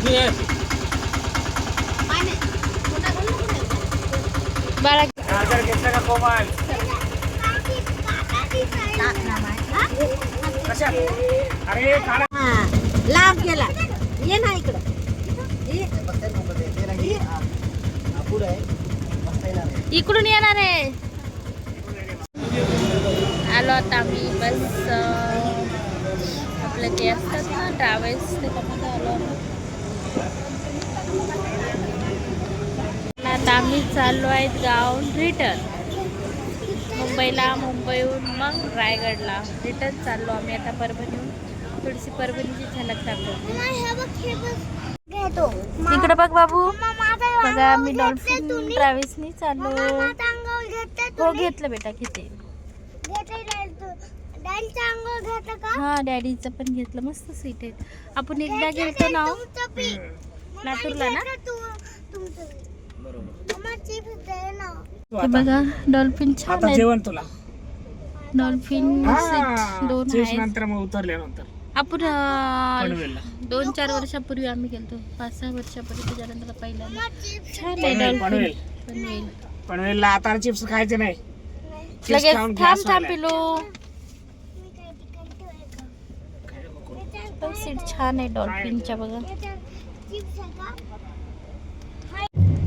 कुठे आहे? बाळा चार्जर घेतलं का कोमल कशा अरे काढा लांब गेला ये ना इकडं ये. इकडून येणार आहे आलो आता आम्ही बस अं, आपलं ते असतात ना ट्रॅव्हल्स त्याच्यामध्ये आलो आम्ही आता आम्ही चाललो आहेत गाव रिटर्न. मुंबईला मुंबईहून मग रायगडला. रिटर्न चाललो आम्ही आता परभणीहून. थोडीशी परभणीची झलक दाखवतो. इकडे बघ बाबू. बघा मी डॉल्फिन ट्रॅव्हल्सनी चाललो. हो घेतलं बेटा किती? हा डॅडीचं पण घेतलं. मस्त सीट आहे आपण एकदा गेलतो ना लातूरला ना? बघा डॉल्फिन छान आहे जेवण तुला. डॉल्फिन सीट दोन नंतर मग उतरल्यानंतर. आपण दोन चार वर्षापूर्वी आम्ही गेलतो. पाच सहा वर्षापूर्वी त्याच्यानंतर पहिल्यांदा. छान आहे पनवेल डॉल्फिन. पनवेल. पनवेल. पनवेलला आता चिप्स खायचे नाही. लगेच थांब थांब. पिलो. पण सीट छान आहे डॉल्फिनच्या बघा.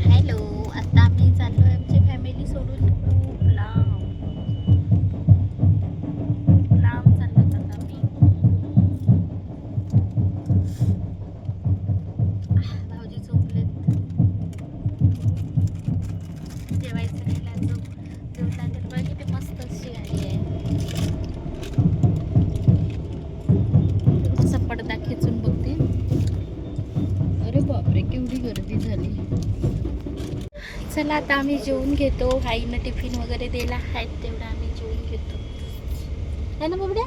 हॅलो आता आम्ही चाललोय आमची फॅमिली सोडून खूप लांब. खूप लांब चाललो आता आम्ही. भाऊजी झोपलेत. जेवायचं राहिला झोप जेवण लागेल बघा किती मस्त अशी आहे. बापरे केवढी गर्दी झाली. चला आता आम्ही जेवून घेतो. आईनं टिफिन वगैरे दिला आहेत तेवढं आम्ही जेवून घेतो. है ना बाबड्या?